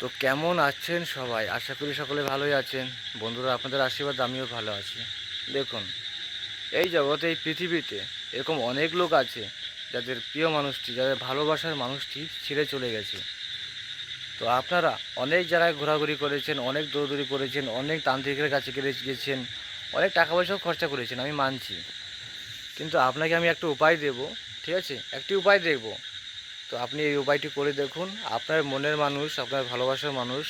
তো কেমন আছেন সবাই? আশা করি সকলে ভালোই আছেন। বন্ধুরা, আপনাদের আশীর্বাদ আমিও ভালো আছি। দেখুন, এই জগতে, এই পৃথিবীতে এরকম অনেক লোক আছে, যাদের প্রিয় মানুষটি, যাদের ভালোবাসার মানুষটি ছেড়ে চলে গেছে। তো আপনারা অনেক জায়গায় ঘোরাঘুরি করেছেন, অনেক দৌড়দৌড়ি করেছেন, অনেক তান্ত্রিকের কাছে গেছেন, অনেক টাকা পয়সাও খরচা করেছেন, আমি মানছি। কিন্তু আপনাকে আমি একটা উপায় দেব, ঠিক আছে? একটি উপায় দেখব তো আপনি এই উপায়টি করে দেখুন। আপনার মনের মানুষ, আপনার ভালোবাসার মানুষ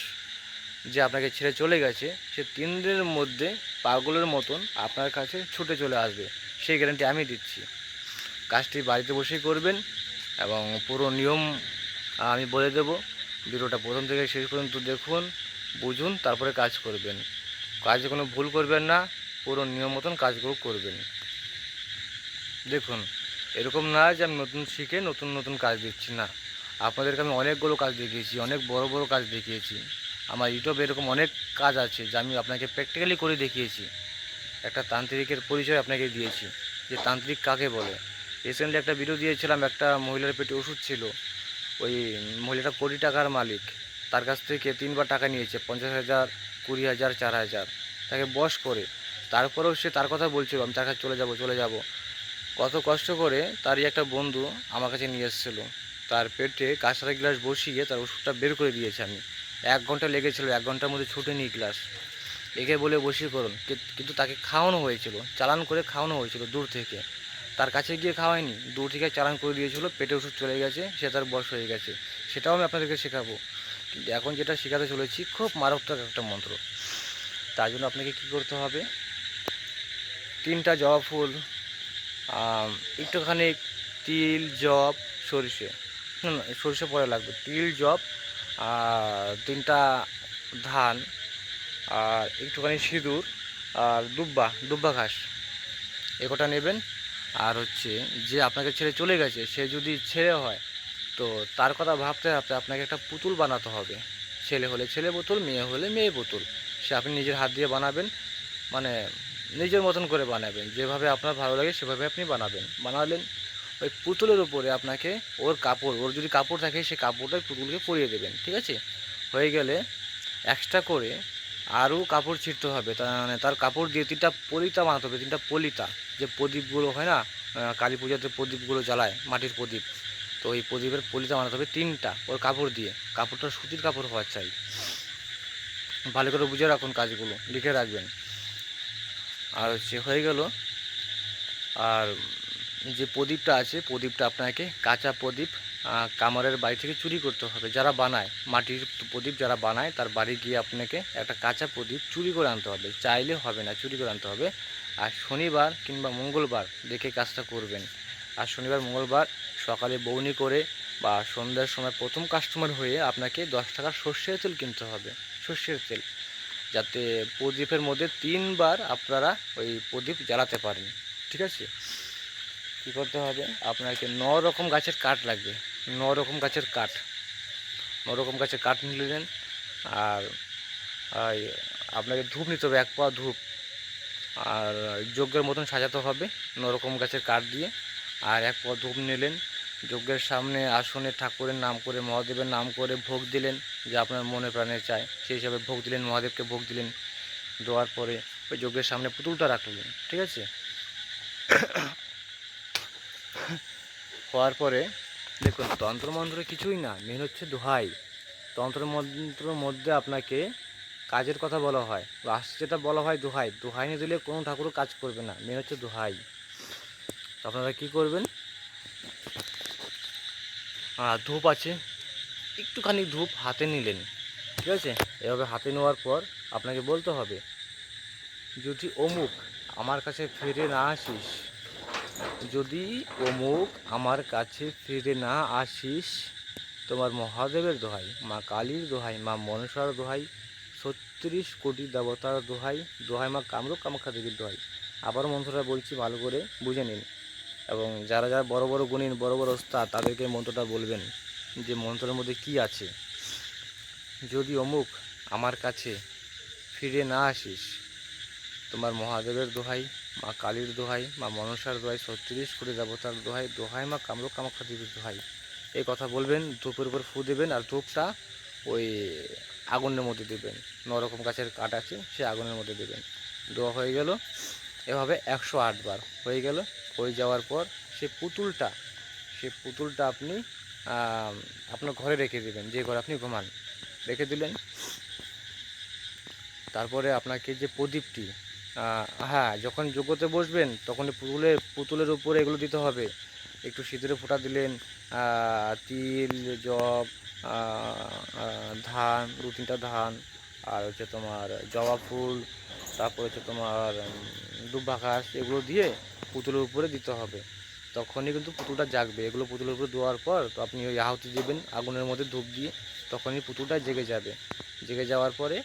যে আপনাকে ছেড়ে চলে গেছে, সে তিন দিনের মধ্যে পাগলের মতন আপনার কাছে ছুটে চলে আসবে। সেই গ্যারান্টি আমি দিচ্ছি। কাজটি বাড়িতে বসেই করবেন এবং পুরো নিয়ম আমি বলে দেব। ভিডিওটা প্রথম থেকে শেষ পর্যন্ত দেখুন, বুঝুন, তারপরে কাজ করবেন। কাজে কোনো ভুল করবেন না, পুরো নিয়ম মতন কাজগুলো করবেন। দেখুন এরকম না যে আমি নতুন শিখে নতুন নতুন কাজ দিচ্ছি না। আপনাদেরকে আমি অনেকগুলো কাজ দেখিয়েছি, অনেক বড় বড় কাজ দেখিয়েছি। আমার ইউটিউবে এরকম অনেক কাজ আছে যা আমি আপনাকে প্র্যাকটিক্যালি করে দেখিয়েছি। একটা তান্ত্রিকের পরিচয় আপনাকে দিয়েছি, যে তান্ত্রিক কাকে বলে? রিসেন্টলি একটা ভিডিও দিয়েছিলাম, একটা মহিলার পেটে ওষুধ ছিল। ওই মহিলাটা কোটি টাকার মালিক। তার কাছ থেকে তিনবার টাকা নিয়েছে, পঞ্চাশ হাজার, কুড়ি হাজার, চার হাজার। তাকে বস করে। তারপরেও সে তার কথা বলছিল, আমি তার কাছে চলে যাব চলে যাব। কত কষ্ট করে তারই একটা বন্ধু আমার কাছে নিয়ে এসেছিল। তার পেটে কাঁসার গ্লাস বসিয়ে তার ওষুধটা বের করে দিয়েছি আমি। এক ঘণ্টা লেগেছিল, এক ঘণ্টার মধ্যে ছুটে নিই গ্লাস। একে বলে কি- কিন্তু তাকে খাওয়ানো হয়েছিল, চালান করে খাওয়ানো হয়েছিল দূর থেকে। তার কাছে গিয়ে খাওয়ায়নি, দূর থেকে চালান করে দিয়েছিল, পেটে ওষুধ চলে গেছে, সে তার বশ হয়ে গেছে। সেটাও আমি আপনাদেরকে শেখাবো। কিন্তু এখন যেটা শেখাতে চলেছি, খুব মারাত্মক একটা মন্ত্র। তার জন্য আপনাকে কী করতে হবে? তিনটা জবা ফুল একটুখানি তিল জব সরিষে। না না, সরিষে পরে লাগবে। তিল জব আর তিনটা ধান, আর একটুখানি সিঁদুর, আর দুব্বা দুব্বা ঘাস। এ কটা নেবেন। আর হচ্ছে যে আপনাকে ছেড়ে চলে গেছে, সে যদি ছেড়ে হয়, তো তার কথা ভাবতে ভাবতে আপনাকে একটা পুতুল বানাতে হবে। ছেলে হলে ছেলে পুতুল, মেয়ে হলে মেয়ে পুতুল। সে আপনি নিজের হাত দিয়ে বানাবেন। মানে নিজের মতন করে বানাবেন। যেভাবে আপনার ভালো লাগে সেভাবে আপনি বানাবেন। বানালেন, ওই পুতুলের উপরে আপনাকে ওর কাপড়, ওর যদি কাপড় থাকে সেই কাপড়টা পুতুলকে পরিয়ে দেবেন, ঠিক আছে? হয়ে গেলে এক্সট্রা করে আরও কাপড় ছিঁড়তে হবে। মানে তার কাপড় দিয়ে তিনটা পলিতা বানাতে হবে, তিনটা পলিতা। যে প্রদীপগুলো হয় না কালী পূজাতে প্রদীপগুলো জ্বালায়, মাটির প্রদীপ। তো ওই প্রদীপের পলিতা বানাতে হবে তিনটা ওর কাপড় দিয়ে। কাপড়টা সুতির কাপড় হওয়ার চাই। ভালো করে বুঝে রাখুন কাজগুলো, লিখে রাখবেন। আর হচ্ছে হয়ে গেল। আর যে প্রদীপটা আছে, প্রদীপটা আপনাকে কাঁচা প্রদীপ কামারের বাড়ি থেকে চুরি করতে হবে। যারা বানায়, মাটির প্রদীপ যারা বানায়, তার বাড়ি গিয়ে আপনাকে একটা কাঁচা প্রদীপ চুরি করে আনতে হবে। চাইলে হবে না, চুরি করে আনতে হবে। আর শনিবার কিংবা মঙ্গলবার দেখে কাজটা করবেন। আর শনিবার, মঙ্গলবার সকালে বৌনি করে বা সন্ধ্যার সময় প্রথম কাস্টমার হয়ে আপনাকে দশ টাকার সর্ষের তেল কিনতে হবে। সর্ষের তেল। যাতে প্রদীপের মধ্যে তিনবার আপনারা ওই প্রদীপ জ্বালাতে পারেন। ঠিক আছে? কী করতে হবে? আপনাকে ন রকম গাছের কাঠ লাগবে। ন রকম গাছের কাঠ। ন রকম গাছের কাঠ নিলেন আর আপনাকে ধূপ নিতে হবে, এক পা ধূপ। আর, যজ্ঞের মতন সাজাতে হবে ন রকম গাছের কাঠ দিয়ে। আর এক পা ধূপ নিলেন। যজ্ঞের সামনে আসনে ঠাকুরের নাম করে, মহাদেবের নাম করে ভোগ দিলেন, যে আপনার মনে প্রাণে চায় সেই হিসাবে ভোগ দিলেন, মহাদেবকে ভোগ দিলেন, দেওয়ার পরে ওই যজ্ঞের সামনে পুতুলটা রাখলেন, ঠিক আছে? হওয়ার পরে, দেখুন, তন্ত্রমন্ত্র কিছুই না মেন হচ্ছে দোহাই। তন্ত্রমন্ত্রের মধ্যে আপনাকে কাজের কথা বলা হয় লাস্ট যেটা বলা হয় দোহাই। দোহাই নিয়ে দিলে কোনো ঠাকুরও কাজ করবে না মেন হচ্ছে দোহাই। আপনারা কী করবেন? ধূপ আছে। একটুখানি ধূপ হাতে নিলেন। ঠিক আছে? এভাবে হাতে নেওয়ার পর আপনাকে বলতে হবে, যদি অমুক আমার কাছে ফিরে না আসিস, যদি অমুক আমার কাছে ফিরে না আসিস, তোমার মহাদেবের দোহাই, মা কালীর দোহাই, মা মনসার দোহাই, ছত্রিশ কোটি দেবতার দোহাই দোহাই মা কামরূপ কামাখ্যা দেবীর দোহাই। আবার মন্ত্রটা বলছি ভালো করে বুঝে নিন। এবং যারা যারা বড় বড় গুণিন বড় বড় ওস্তাদ তাদেরকে মন্ত্রটা বলবেন যে মন্ত্রের মধ্যে কি আছে? যদি অমুক আমার কাছে ফিরে না আসিস, তোমার মহাদেবের দোহাই, মা কালীর দোহাই, মা মনসার দোহাই, ছত্রিশ কোটি দেবতার দোহাই দোহাই, মা কামরূপ কামাখ্যা দেবীর দোহাই, এই কথা বলবেন, ধূপের উপর ফু দেবেন আর ধূপটা ওই আগুনের মধ্যে দেবেন। নরকম গাছের কাঠ আছে, সে আগুনের মধ্যে দেবেন। দেওয়া হয়ে গেল, এভাবে একশো আট বার হয়ে গেল হয়ে যাওয়ার পর সে পুতুলটা সে পুতুলটা আপনি আপনার ঘরে রেখে দেবেন, যে ঘরে আপনি ঘুমান। রেখে দিলেন। তারপরে আপনাকে যে প্রদীপটি হ্যাঁ যখন যোগ্যতে বসবেন তখন পুতুলের পুতুলের উপরে এগুলো দিতে হবে। একটু সিঁদুরে ফোঁটা দিলেন তিল, জব ধান দু তিনটা ধান, আর হচ্ছে তোমার জবা ফুল তারপর হচ্ছে তোমার দুব্বা ঘাস এগুলো দিয়ে পুতুলের উপরে দিতে হবে। তখনই কিন্তু পুতুলটা জাগবে। এগুলো পুতুলের উপরে দেওয়ার পর তো আপনি ওই আহুতি দেবেন, আগুনের মধ্যে ধূপ দিয়ে তখনই পুতুলটা জেগে যাবে। জেগে যাওয়ার পরে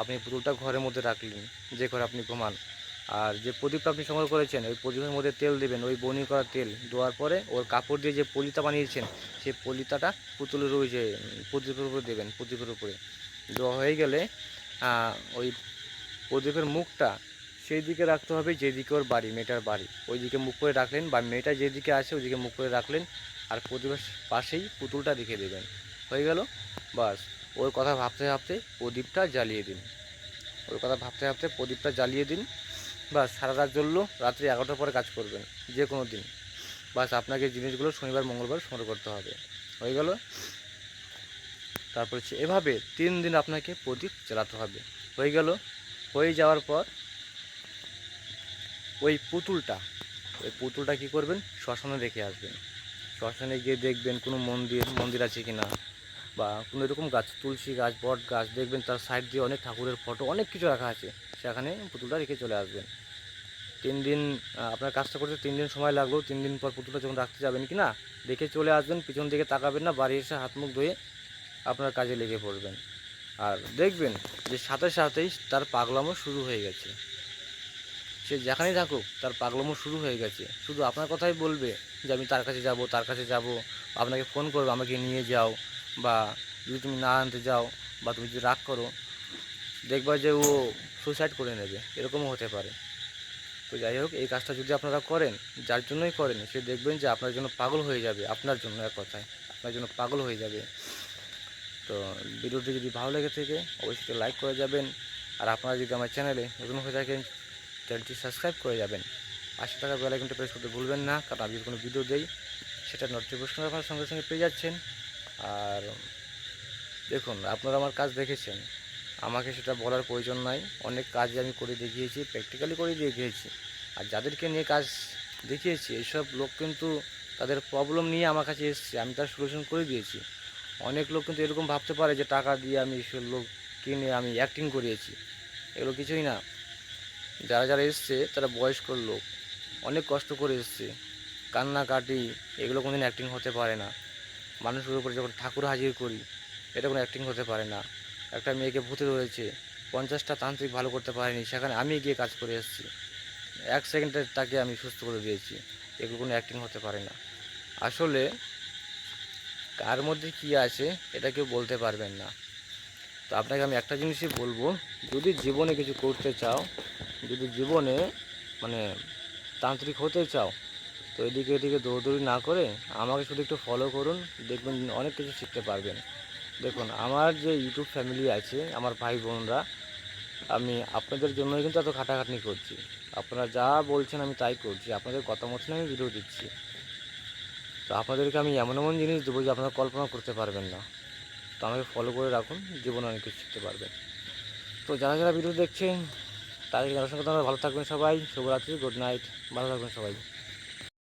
আপনি পুতুলটা ঘরের মধ্যে রাখলেন, যে ঘরে আপনি ঘুমান। আর যে প্রদীপটা আপনি সংগ্রহ করেছেন, ওই প্রদীপের মধ্যে তেল দেবেন, ওই বনি করা তেল দেওয়ার পরে ওর কাপড় দিয়ে যে পলিতা বানিয়েছেন সেই পলিতাটা পুতুলের ওই যে প্রদীপের উপরে দেবেন, প্রদীপের উপরে। দেওয়া হয়ে গেলে ওই প্রদীপের মুখটা সেই দিকে রাখতে হবে, যেদিকে ওর বাড়ি, মেয়েটার বাড়ি। ওই দিকে মুখ করে রাখলেন বা মেয়েটা যেদিকে আছে ওইদিকে মুখ করে রাখলেন আর প্রদীপের পাশেই পুতুলটা রেখে দেবেন। হয়ে গেল? বাস। ওর কথা ভাবতে ভাবতে প্রদীপটা জ্বালিয়ে দিন। ওর কথা ভাবতে ভাবতে প্রদীপটা জ্বালিয়ে দিন। বাস, সারা রাত জ্বললো, রাত্রি এগারোটার পরে কাজ করবেন, যে কোনো দিন। বাস, আপনাকে জিনিসগুলো শনিবার, মঙ্গলবার সংগ্রহ করতে হবে। হয়ে গেল? তারপর হচ্ছে এভাবে তিন দিন আপনাকে প্রদীপ জ্বালাতে হবে। হয়ে গেল? হয়ে যাওয়ার পর ওই পুতুলটা ওই পুতুলটা কি করবেন? শ্মশানে রেখে আসবেন। শ্মশানে গিয়ে দেখবেন কোনো মন্দির মন্দির আছে কি না? বা কোনো এরকম গাছ, তুলসী গাছ, বট গাছ, দেখবেন তার সাইড দিয়ে অনেক ঠাকুরের ফটো, অনেক কিছু রাখা আছে। সেখানে পুতুলটা রেখে চলে আসবেন। তিন দিন আপনার কাজটা করতে তিন দিন সময় লাগল, তিন দিন পর পুতুলটা যখন রাখতে যাবেন কি না রেখে চলে আসবেন, পিছন দিকে তাকাবেন না, বাড়ি এসে হাত মুখ ধুয়ে আপনার কাজে লেগে পড়বেন। আর দেখবেন যে সাথে সাথেই তার পাগলামো শুরু হয়ে গেছে। সে যেখানেই থাকুক, তার পাগলামো শুরু হয়ে গেছে। শুধু আপনার কথাই বলবে যে আমি তার কাছে যাব, তার কাছে যাব, আপনাকে ফোন করবে, আমাকে নিয়ে যাও, বা যদি তুমি না আনতে যাও, বা তুমি যদি রাগ করো, দেখবা যে ও সুসাইড করে নেবে। এরকমও হতে পারে। তো যাই হোক, এই কাজটা যদি আপনারা করেন, যার জন্যই করেন, সে দেখবেন যে আপনার জন্য পাগল হয়ে যাবে। আপনার জন্য এক কথায়। আপনার জন্য পাগল হয়ে যাবে। তো ভিডিওটি যদি ভালো লেগে থাকে, অবশ্যই লাইক করে যাবেন। আর আপনারা যদি আমার চ্যানেলে নতুন হয়ে থাকেন চ্যানেলটি সাবস্ক্রাইব করে যাবেন। পাঁচশো টাকা বেলা কিন্তু প্রেস করতে ভুলবেন না, কারণ আমি যদি কোনো ভিডিও দেই, সেটা নোটিফিকেশন আপনার সঙ্গে সঙ্গে পেয়ে যাচ্ছেন। আর দেখুন, আপনারা আমার কাজ দেখেছেন। আমাকে সেটা বলার প্রয়োজন নাই। অনেক কাজ আমি করে দেখিয়েছি প্র্যাকটিক্যালি করে দেখিয়েছি। আর যাদেরকে নিয়ে কাজ দেখিয়েছি এইসব লোক কিন্তু তাদের প্রবলেম নিয়ে আমার কাছে এসছে। আমি তার সলিউশন করে দিয়েছি। অনেক লোক কিন্তু এরকম ভাবতে পারে যে টাকা দিয়ে আমি লোক কিনে আমি অ্যাক্টিং করিয়েছি। এগুলো কিছুই না। যারা যারা এসছে, তারা বয়স্ক লোক, অনেক কষ্ট করে এসছে। কান্নাকাটি, এগুলো কোনোদিন অ্যাক্টিং হতে পারে না। মানুষের উপরে যখন ঠাকুর হাজির করি, এটা কোনো অ্যাক্টিং হতে পারে না। একটা মেয়েকে ভূতে ধরেছে, পঞ্চাশটা তান্ত্রিক ভালো করতে পারেনি, সেখানে আমি গিয়ে কাজ করে এসেছি। এক সেকেন্ডে তাকে আমি সুস্থ করে দিয়েছি। এগুলো কোনো অ্যাক্টিং হতে পারে না। আসলে কার মধ্যে কি আছে এটা কেউ বলতে পারবেন না। তো আপনাকে আমি একটা জিনিসই বলব, যদি জীবনে কিছু করতে চাও, যদি জীবনে মানে তান্ত্রিক হতে চাও, তো এদিকে এদিকে দৌড়দৌড়ি না করে আমাকে শুধু একটু ফলো করুন, দেখবেন অনেক কিছু শিখতে পারবেন। দেখুন, আমার যে ইউটিউব ফ্যামিলি আছে, আমার ভাই বোনরা, আমি আপনাদের জন্যই কিন্তু এত খাটাখাটনি করছি। আপনারা যা বলছেন আমি তাই করছি, আপনাদের কথা মতন আমি ভিডিও দিচ্ছি। তো আপনাদেরকে আমি এমন এমন জিনিস দেবো যে আপনারা কল্পনা করতে পারবেন না। তো আমাকে ফলো করে রাখুন, জীবনে অনেক কিছু শিখতে পারবেন। তো যারা যারা ভিডিও দেখছেন, তাদেরকে সম্পর্কে আমরা ভালো থাকবেন সবাই। শুভরাত্রি গুড নাইট ভালো থাকবেন সবাই।